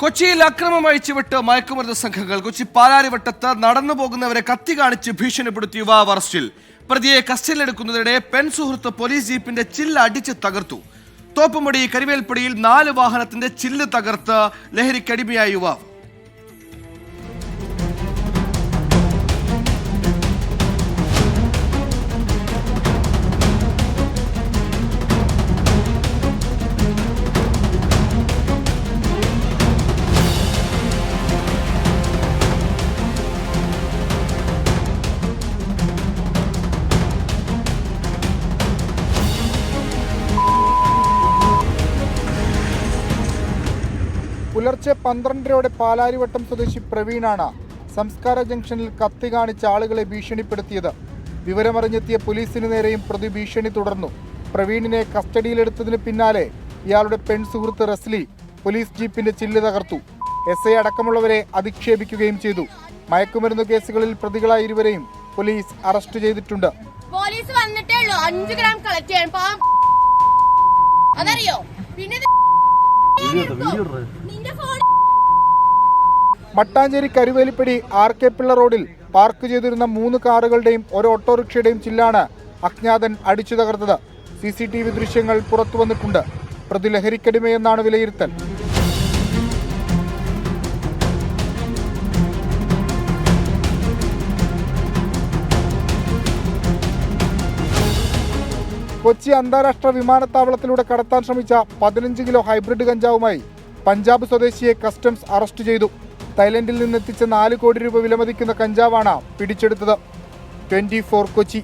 കൊച്ചിയിൽ അക്രമം അഴിച്ചുവിട്ട് മയക്കുമരുന്ന് സംഘങ്ങൾ കൊച്ചി പാലാരിവട്ടത്ത് നടന്നു പോകുന്നവരെ കത്തി കാണിച്ച് ഭീഷണിപ്പെടുത്തി യുവാവ് അറസ്റ്റിൽ. പ്രതിയെ കസ്റ്റഡിയിലെടുക്കുന്നതിനിടെ പെൺ സുഹൃത്ത് പോലീസ് ജീപ്പിന്റെ ചില്ല് അടിച്ച് തകർത്തു. തോപ്പുമടി കരിവേൽപ്പടിയിൽ നാല് വാഹനത്തിന്റെ ചില്ല് തകർത്ത് ലഹരിക്കടിമയായ യുവാവ്. പുലർച്ചെ പന്ത്രണ്ടരയോടെ പാലാരിവട്ടം സ്വദേശി പ്രവീണാണ് സംസ്കാര ജംഗ്ഷനിൽ കത്തി കാണിച്ച് ആളുകളെ ഭീഷണിപ്പെടുത്തിയത്. വിവരമറിഞ്ഞെത്തിയ പോലീസിനു നേരെയും പ്രതി ഭീഷണി തുടർന്നു. പ്രവീണിനെ കസ്റ്റഡിയിലെടുത്തതിന് പിന്നാലെ ഇയാളുടെ പെൺ സുഹൃത്ത് റസ്ലി പോലീസ് ജീപ്പിന്റെ ചില്ല് തകർത്തു. എസ് ഐ അടക്കമുള്ളവരെ അധിക്ഷേപിക്കുകയും ചെയ്തു. മയക്കുമരുന്ന് കേസുകളിൽ പ്രതികളായ ഇരുവരെയും പോലീസ് അറസ്റ്റ് ചെയ്തിട്ടുണ്ട്. പോലീസ് വന്നിട്ടേ ഉള്ളൂ. അഞ്ചു ഗ്രാം കളക്ട് ചെയ്യാൻ അതറിയോ? പിന്നെ മട്ടാഞ്ചേരി കരുവേലിപ്പടി ആർ കെ പിള്ള റോഡിൽ പാർക്ക് ചെയ്തിരുന്ന മൂന്ന് കാറുകളുടെയും ഒരു ഓട്ടോറിക്ഷയുടെയും ചില്ലാണ് അജ്ഞാതൻ അടിച്ചു തകർത്തത് സി സി ടി വി ദൃശ്യങ്ങൾ പുറത്തു വന്നിട്ടുണ്ട് പ്രതി ലഹരിക്കടിമയെന്നാണ് വിലയിരുത്തൽ. കൊച്ചി അന്താരാഷ്ട്ര വിമാനത്താവളത്തിലൂടെ കടത്താൻ ശ്രമിച്ച പതിനഞ്ച് കിലോ ഹൈബ്രിഡ് കഞ്ചാവുമായി പഞ്ചാബ് സ്വദേശിയെ കസ്റ്റംസ് അറസ്റ്റ് ചെയ്തു. തായ്ലൻഡിൽ നിന്നെത്തിച്ച നാല് കോടി രൂപ വിലമതിക്കുന്ന കഞ്ചാവാണ് പിടിച്ചെടുത്തത്. ട്വന്റി കൊച്ചി.